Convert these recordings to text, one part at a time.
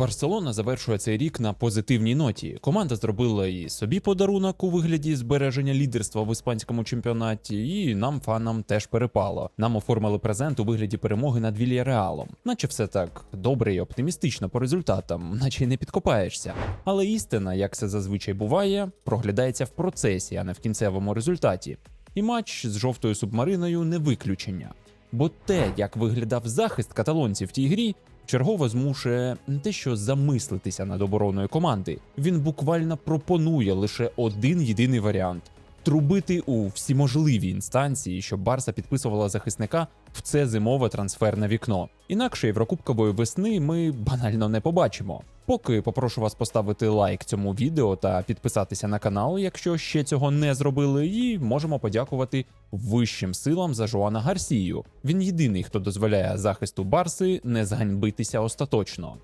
Барселона завершує цей рік на позитивній ноті. Команда зробила і собі подарунок у вигляді збереження лідерства в іспанському чемпіонаті, і нам, фанам, теж перепало. Нам оформили презент у вигляді перемоги над Вільяреалом. Наче все так добре і оптимістично по результатам, наче й не підкопаєшся. Але істина, як це зазвичай буває, проглядається в процесі, а не в кінцевому результаті. І матч з жовтою субмариною не виключення. Бо те, як виглядав захист каталонців в тій грі, чергово змушує те, що замислитися над обороною команди. Він буквально пропонує лише один єдиний варіант. Трубити у всі можливі інстанції, щоб Барса підписувала захисника в це зимове трансферне вікно. Інакше Єврокубкової весни ми банально не побачимо. Поки попрошу вас поставити лайк цьому відео та підписатися на канал, якщо ще цього не зробили, і можемо подякувати вищим силам за Жоана Гарсію. Він єдиний, хто дозволяє захисту Барси не зганьбитися остаточно.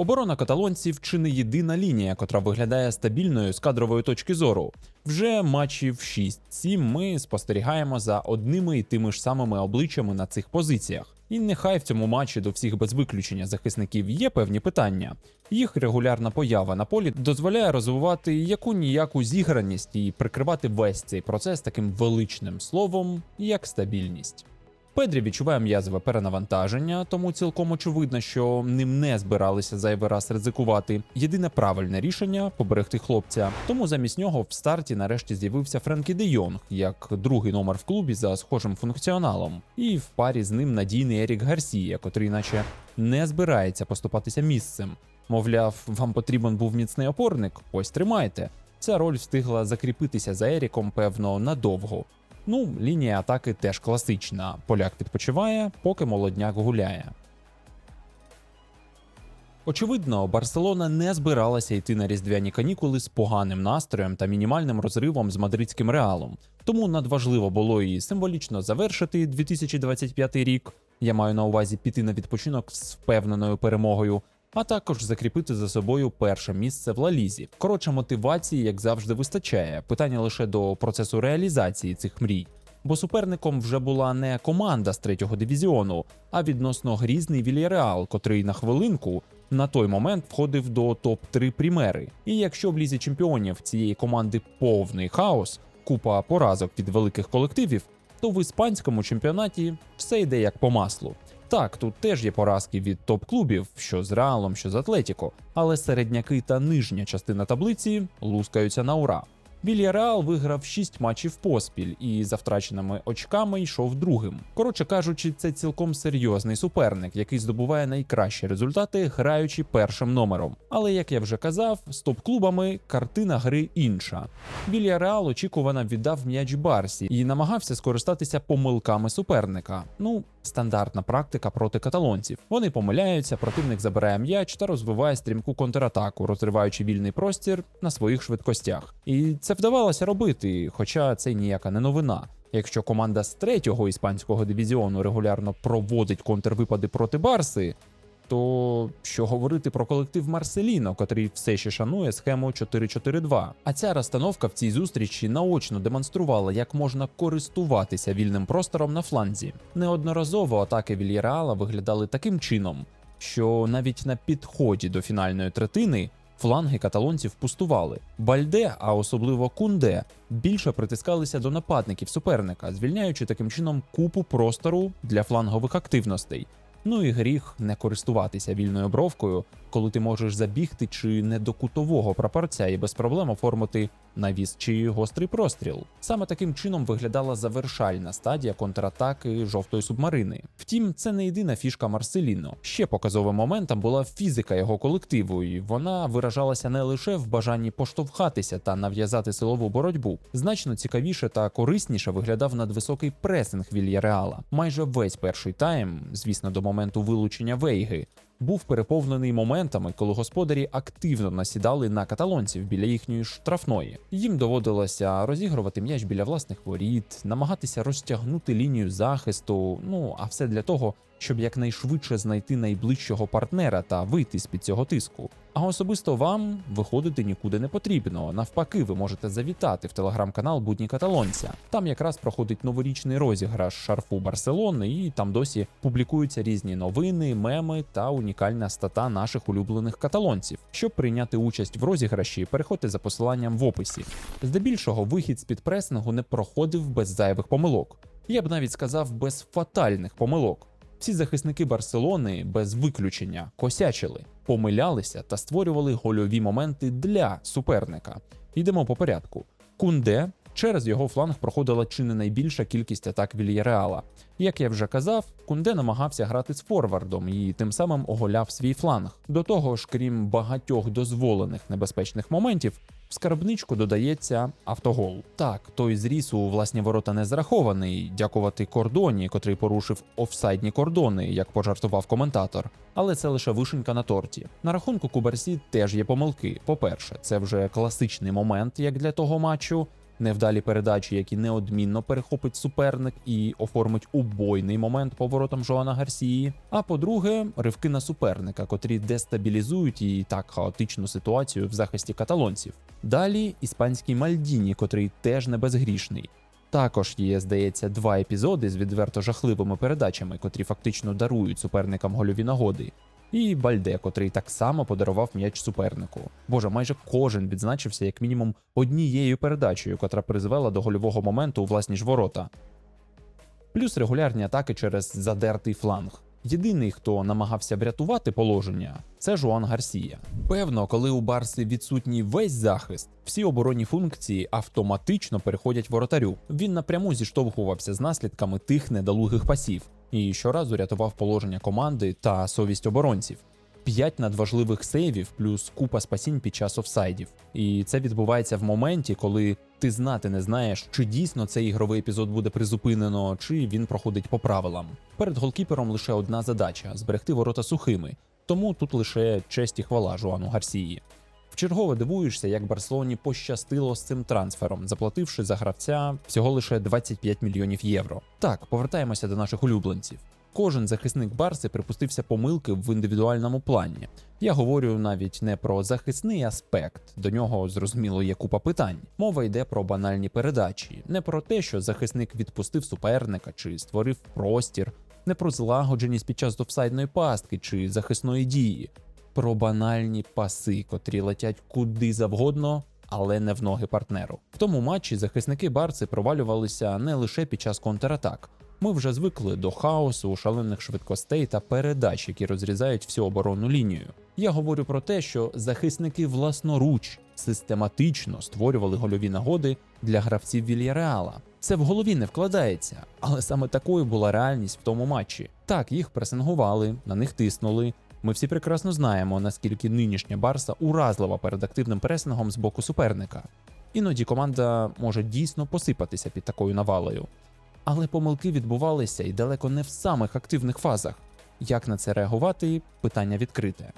Оборона каталонців чи не єдина лінія, котра виглядає стабільною з кадрової точки зору. Вже матчів 6-7 ми спостерігаємо за одними і тими ж самими обличчями на цих позиціях. І нехай в цьому матчі до всіх без виключення захисників є певні питання. Їх регулярна поява на полі дозволяє розвивати яку ніяку зіграність і прикривати весь цей процес таким величним словом, як стабільність. Педрі відчуває м'язове перенавантаження, тому цілком очевидно, що ним не збиралися зайвий раз ризикувати. Єдине правильне рішення поберегти хлопця. Тому замість нього в старті нарешті з'явився Френкі Де Йонг як другий номер в клубі за схожим функціоналом, і в парі з ним надійний Ерік Гарсія, котрий, наче, не збирається поступатися місцем. Мовляв, вам потрібен був міцний опорник, ось тримайте. Ця роль встигла закріпитися за Еріком, певно, надовго. Ну, лінія атаки теж класична. Поляк відпочиває, поки молодняк гуляє. Очевидно, Барселона не збиралася йти на різдвяні канікули з поганим настроєм та мінімальним розривом з мадридським реалом. Тому надважливо було і символічно завершити 2025 рік. Я маю на увазі піти на відпочинок з впевненою перемогою, а також закріпити за собою перше місце в Лалізі. Коротше, мотивації, як завжди, вистачає. Питання лише до процесу реалізації цих мрій. Бо суперником вже була не команда з третього дивізіону, а відносно грізний Вільяреал, котрий на хвилинку на той момент входив до топ-3 прімери. І якщо в лізі чемпіонів цієї команди повний хаос, купа поразок від великих колективів, то в іспанському чемпіонаті все йде як по маслу. Так, тут теж є поразки від топ-клубів, що з Реалом, що з Атлетіко, але середняки та нижня частина таблиці лускаються на ура. Вільяреал виграв 6 матчів поспіль і за втраченими очками йшов другим. Коротше кажучи, це цілком серйозний суперник, який здобуває найкращі результати, граючи першим номером. Але як я вже казав, з топ-клубами картина гри інша. Вільяреал очікувано віддав м'яч Барсі і намагався скористатися помилками суперника. Ну, стандартна практика проти каталонців. Вони помиляються, противник забирає м'яч та розвиває стрімку контратаку, розриваючи вільний простір на своїх швидкостях. І це вдавалося робити, хоча це ніяка не новина. Якщо команда з третього іспанського дивізіону регулярно проводить контрвипади проти Барси, то що говорити про колектив Марселіно, котрий все ще шанує схему 4-4-2. А ця розстановка в цій зустрічі наочно демонструвала, як можна користуватися вільним простором на фланзі. Неодноразово атаки Вільяреала виглядали таким чином, що навіть на підході до фінальної третини. Фланги каталонців пустували. Бальде, а особливо Кунде, більше притискалися до нападників суперника, звільняючи таким чином купу простору для флангових активностей. Ну і гріх не користуватися вільною бровкою, коли ти можеш забігти чи не до кутового прапорця і без проблем оформити навіс чи гострий простріл. Саме таким чином виглядала завершальна стадія контратаки жовтої субмарини. Втім, це не єдина фішка Марселіно. Ще показовим моментом була фізика його колективу, і вона виражалася не лише в бажанні поштовхатися та нав'язати силову боротьбу. Значно цікавіше та корисніше виглядав надвисокий пресинг Вільяреала. Майже весь перший тайм, звісно, до моменту вилучення Вейги, був переповнений моментами, коли господарі активно насідали на каталонців біля їхньої штрафної. Їм доводилося розігрувати м'яч біля власних воріт, намагатися розтягнути лінію захисту. Ну а все для того, щоб якнайшвидше знайти найближчого партнера та вийти з під цього тиску. А особисто вам виходити нікуди не потрібно. Навпаки, ви можете завітати в телеграм-канал Будні Каталонця. Там якраз проходить новорічний розіграш шарфу Барселони, і там досі публікуються різні новини, меми та унікальна стата наших улюблених каталонців. Щоб прийняти участь в розіграші, переходьте за посиланням в описі. Здебільшого вихід з під пресингу не проходив без зайвих помилок. Я б навіть сказав без фатальних помилок. Всі захисники Барселони без виключення косячили, помилялися та створювали гольові моменти для суперника. Йдемо по порядку. Кунде через його фланг проходила чи не найбільша кількість атак Вільяреала. Як я вже казав, Кунде намагався грати з форвардом і тим самим оголяв свій фланг. До того ж, крім багатьох дозволених небезпечних моментів, в скарбничку додається автогол. Так, той зріс у власні ворота не зрахований, дякувати кордоні, котрий порушив офсайдні кордони, як пожартував коментатор. Але це лише вишенька на торті. На рахунку Куберсі теж є помилки. По-перше, це вже класичний момент, як для того матчу. Невдалі передачі, які неодмінно перехопить суперник і оформить убойний момент поворотом Жоана Гарсії. А по-друге, ривки на суперника, котрі дестабілізують і так хаотичну ситуацію в захисті каталонців. Далі іспанський Мальдіні, котрий теж не безгрішний. Також є, здається, два епізоди з відверто жахливими передачами, котрі фактично дарують суперникам гольові нагоди. І Бальде, котрий так само подарував м'яч супернику. Боже, майже кожен відзначився як мінімум однією передачею, котра призвела до гольового моменту у власні ж ворота. Плюс регулярні атаки через задертий фланг. Єдиний, хто намагався врятувати положення, це Жуан Гарсія. Певно, коли у Барси відсутній весь захист, всі оборонні функції автоматично переходять воротарю. Він напряму зіштовхувався з наслідками тих недолугих пасів і щоразу рятував положення команди та совість оборонців. П'ять надважливих сейвів плюс купа спасінь під час офсайдів. І це відбувається в моменті, коли ти знати не знаєш, чи дійсно цей ігровий епізод буде призупинено, чи він проходить по правилам. Перед голкіпером лише одна задача зберегти ворота сухими. Тому тут лише честь і хвала Жуану Гарсії. Вчергове дивуєшся, як Барселоні пощастило з цим трансфером, заплативши за гравця всього лише 25 мільйонів євро. Так, повертаємося до наших улюбленців. Кожен захисник Барси припустився помилки в індивідуальному плані. Я говорю навіть не про захисний аспект, до нього зрозуміло є купа питань. Мова йде про банальні передачі, не про те, що захисник відпустив суперника чи створив простір, не про злагодженість під час офсайдної пастки чи захисної дії, про банальні паси, котрі летять куди завгодно. Але не в ноги партнеру. В тому матчі захисники Барси провалювалися не лише під час контратак. Ми вже звикли до хаосу, шалених швидкостей та передач, які розрізають всю оборонну лінію. Я говорю про те, що захисники власноруч систематично створювали гольові нагоди для гравців Вільяреала. Це в голові не вкладається, але саме такою була реальність в тому матчі. Так, їх пресингували, на них тиснули. Ми всі прекрасно знаємо, наскільки нинішня Барса уразлива перед активним пресингом з боку суперника. Іноді команда може дійсно посипатися під такою навалою. Але помилки відбувалися і далеко не в самих активних фазах. Як на це реагувати? Питання відкрите.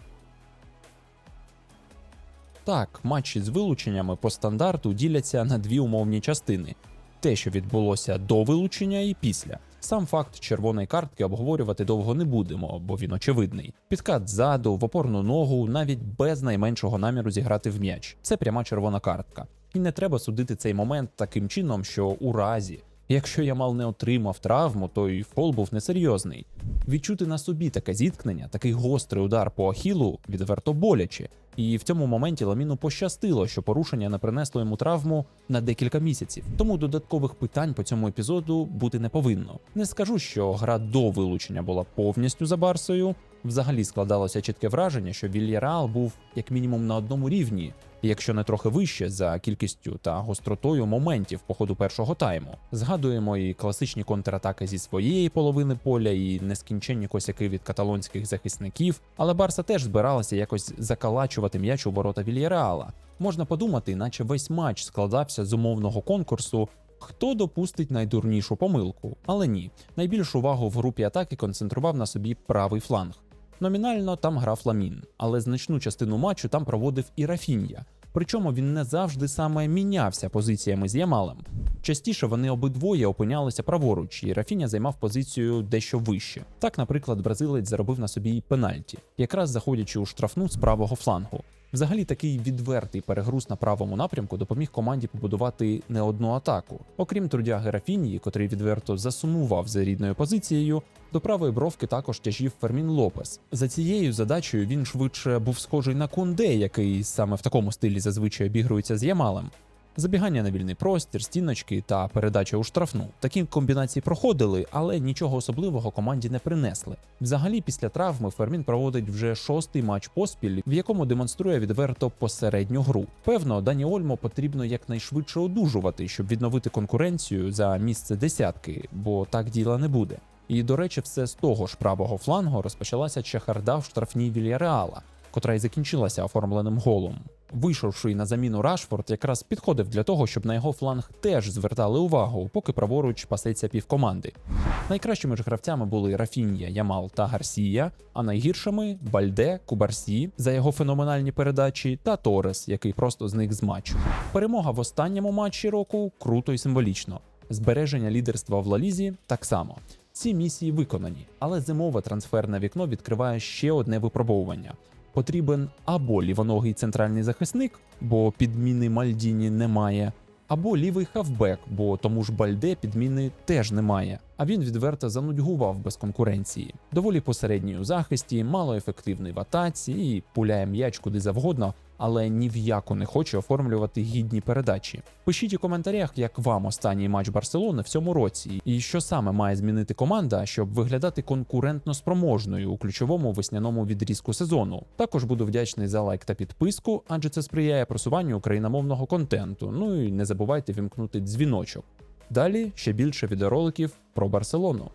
Так, матчі з вилученнями по стандарту діляться на дві умовні частини: те, що відбулося до вилучення, і після. Сам факт червоної картки обговорювати довго не будемо, бо він очевидний. Підкат ззаду, в опорну ногу, навіть без найменшого наміру зіграти в м'яч. Це пряма червона картка. І не треба судити цей момент таким чином, що у разі, якщо Ямал не отримав травму, то й фол був несерйозний. Відчути на собі таке зіткнення, такий гострий удар по ахілу відверто боляче. І в цьому моменті Ламіну пощастило, що порушення не принесло йому травму на декілька місяців. Тому додаткових питань по цьому епізоду бути не повинно. Не скажу, що гра до вилучення була повністю за Барсою. Взагалі складалося чітке враження, що Вільяреал був як мінімум на одному рівні, якщо не трохи вище за кількістю та гостротою моментів по ходу першого тайму. Згадуємо і класичні контратаки зі своєї половини поля, і нескінченні косяки від каталонських захисників. Але Барса теж збиралася якось закалачувати м'яч у ворота Вільяреала. Можна подумати, наче весь матч складався з умовного конкурсу. Хто допустить найдурнішу помилку? Але ні, найбільшу увагу в групі атаки концентрував на собі правий фланг. Номінально там грав Ламін, але значну частину матчу там проводив і Рафінья. Причому він не завжди саме мінявся позиціями з Ямалем. Частіше вони обидвоє опинялися праворуч, і Рафіня займав позицію дещо вище. Так, наприклад, бразилець заробив на собі пенальті, якраз заходячи у штрафну з правого флангу. Взагалі, такий відвертий перегруз на правому напрямку допоміг команді побудувати не одну атаку. Окрім трудяги Рафінії, котрий відверто засумував за рідною позицією, до правої бровки також тяжів Фермін Лопес. За цією задачею він швидше був схожий на Кунде, який саме в такому стилі зазвичай обігрується з Ямалем. Забігання на вільний простір, стіночки та передача у штрафну. Такі комбінації проходили, але нічого особливого команді не принесли. Взагалі, після травми Фермін проводить вже шостий матч поспіль, в якому демонструє відверто посередню гру. Певно, Дані Ольмо потрібно якнайшвидше одужувати, щоб відновити конкуренцію за місце десятки, бо так діла не буде. І до речі, все з того ж правого флангу розпочалася чехарда в штрафній Вільяреала, котра й закінчилася оформленим голом. Вийшовши на заміну Рашфорд, якраз підходив для того, щоб на його фланг теж звертали увагу, поки праворуч пасеться півкоманди. Найкращими ж гравцями були Рафінія, Ямал та Гарсія, а найгіршими Бальде, Кубарсі за його феноменальні передачі та Торес, який просто зник з матчу. Перемога в останньому матчі року круто і символічно. Збереження лідерства в Лалізі так само. Ці місії виконані, але зимове трансферне вікно відкриває ще одне випробовування. Потрібен або лівоногий центральний захисник, бо підміни Мальдіні немає, або лівий хавбек, бо тому ж Бальде підміни теж немає. А він відверто занудьгував без конкуренції. Доволі посередній у захисті, малоефективний в атаці і пуляє м'яч куди завгодно, але ні в яку не хоче оформлювати гідні передачі. Пишіть у коментарях, як вам останній матч Барселони в цьому році, і що саме має змінити команда, щоб виглядати конкурентно спроможною у ключовому весняному відрізку сезону. Також буду вдячний за лайк та підписку, адже це сприяє просуванню україномовного контенту. Ну і не забувайте вімкнути дзвіночок. Далі ще більше відеороликів про Барселону.